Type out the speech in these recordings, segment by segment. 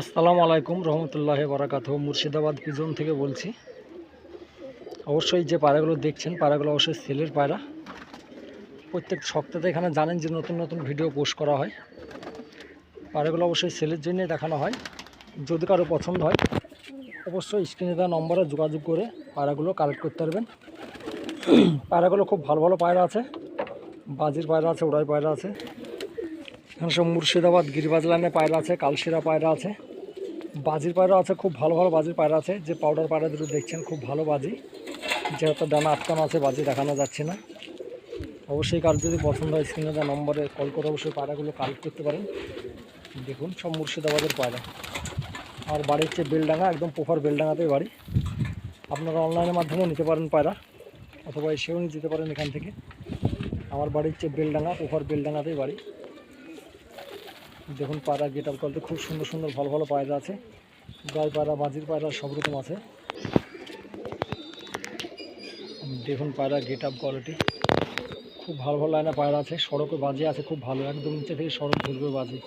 আসসালামু আলাইকুম রহমতুল্লাহ বারাকাত মুর্শিদাবাদ পিজন থেকে বলছি। অবশ্যই যে পায়রাগুলো দেখছেন, পায়রাগুলো অবশ্যই সেলের পায়রা। প্রত্যেক সপ্তাহে এখানে জানেন যে নতুন নতুন ভিডিও পোস্ট করা হয়। পায়রাগুলো অবশ্যই সেলের জন্যে দেখানো হয়। যদি কারও পছন্দ হয়, অবশ্যই স্ক্রিনে দেওয়া নম্বরে যোগাযোগ করে পায়রাগুলো কালেক্ট করতে পারবেন। পায়রাগুলো খুব ভালো ভালো পায়রা আছে। বাজির পায়রা আছে ওড়াই পায়রা আছে। এখানে সব মুর্শিদাবাদ গিরিবাজ লাইনে পায়রা আছে, কালশিরা পায়রা আছে। বাজির পায়রা আছে, খুব ভালো ভালো বাজির পায়রা আছে। যে পাউডার পায়রা দুটো দেখছেন, খুব ভালো বাজি। যেহেতু ডানা আটকানো আছে, বাজি দেখানো যাচ্ছে না। অবশ্যই কার যদি পছন্দ হয়, স্ক্রিনে দেওয়া নম্বরে কল করে অবশ্যই পায়রাগুলো কালেক্ট করতে পারেন। দেখুন, সব মুর্শিদাবাদের পায়রা। আর বাড়ির হচ্ছে বেলডাঙ্গা, একদম পোফার বেলডাঙ্গাতেই বাড়ি। আপনারা অনলাইনের মাধ্যমেও নিতে পারেন পায়রা, অথবা এসেও নিয়ে যেতে পারেন এখান থেকে। আমার বাড়ির হচ্ছে বেলডাঙ্গা পোফার বেলডাঙ্গাতেই বাড়ি। দেখুন পায়রা গেট আপ করতে খুব সুন্দর সুন্দর ভালো ভালো পায়রা আছে। গাই পায়রা বাজির পায়রা, সব রকম আছে। দেখুন পায়রা গেট আপ কোয়ালিটি খুব ভালো ভালো লাইনে পায়রা আছে, সড়কে বাজি আছে, খুব ভালো। একদম নিচে থেকে সড়ক ধরবে বাজে।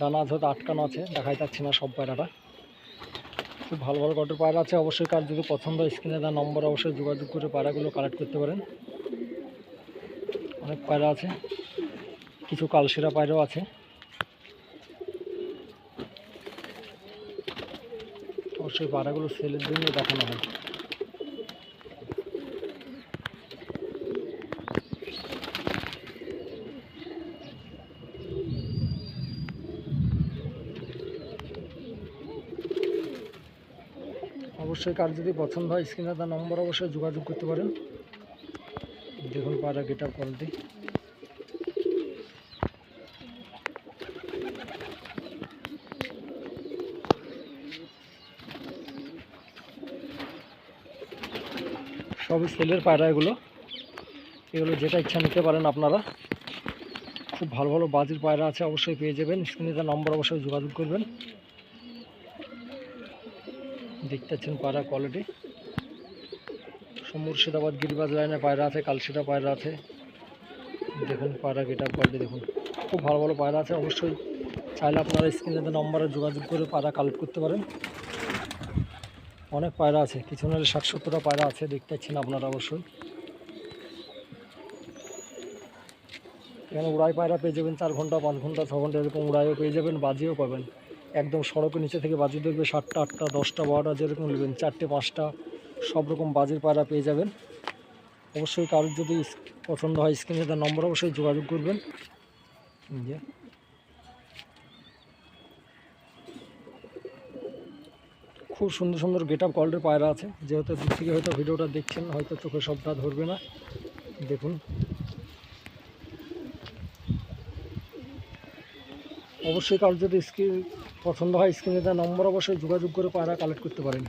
ডানা আছে হয়তো আটকানো আছে, দেখাই যাচ্ছে না সব পায়রাটা। খুব ভালো ভালো কটের পায়রা আছে, অবশ্যই কার যদি পছন্দ স্ক্রিনে দেওয়া নম্বর অবশ্যই যোগাযোগ করে পায়রাগুলো কালেক্ট করতে পারেন। অনেক পায়রা আছে, কিছু কালশিরা পায়রাও আছে। অবশ্যই পাড়াগুলো সেলের জন্য দেখানো হয়। অবশ্যই কার যদি পছন্দ হয় স্ক্রিনে তার নম্বর অবশ্যই যোগাযোগ করতে পারেন। দেখুন পাড়া গেট আপ কোয়ালিটি সবই সেলের পায়রা এগুলো। এগুলো যেটা ইচ্ছা নিতে পারেন আপনারা। খুব ভালো ভালো বাজির পায়রা আছে, অবশ্যই পেয়ে যাবেন। স্ক্রিনে তার নম্বর অবশ্যই যোগাযোগ করবেন। দেখতে পাচ্ছেন পায়রা কোয়ালিটি মুর্শিদাবাদ গিরিবাজ লাইনে পায়রা আছে, কালশিরা পায়রা আছে। দেখুন পায়রা গেটার কোয়ালিটি দেখুন। খুব ভালো ভালো পায়রা আছে, অবশ্যই চাইলে আপনারা স্ক্রিনে নম্বরে যোগাযোগ করে পায়রা কালেক্ট করতে পারেন। অনেক পায়রা আছে। কিছু নাহলে ষাট সত্তরটা পায়রা আছে, দেখতে পাচ্ছেন আপনারা অবশ্যই। এখানে উড়াই পায়রা পেয়ে যাবেন চার ঘণ্টা, পাঁচ ঘণ্টা, ছ ঘণ্টা, এরকম উড়াইও পেয়ে যাবেন, বাজিও পাবেন। একদম সড়কের নিচে থেকে বাজি দেখবে সাতটা, আটটা, দশটা, বারোটা, যেরকম নেবেন, চারটে, পাঁচটা, সব রকম বাজির পায়রা পেয়ে যাবেন। অবশ্যই কারোর যদি পছন্দ হয় স্ক্রিনে তার নম্বর অবশ্যই যোগাযোগ করবেন। যে। খুব সুন্দর সুন্দর গেট আপ কোয়ালিটির পায়রা আছে। যেহেতু দূর থেকে হয়তো ভিডিওটা দেখছেন, হয়তো চোখে সবটা ধরবে না। দেখুন। অবশ্যই কারোর যদি স্ক্রিন পছন্দ হয়, স্ক্রিনে তার নম্বর অবশ্যই যোগাযোগ করে পায়রা কালেক্ট করতে পারেন।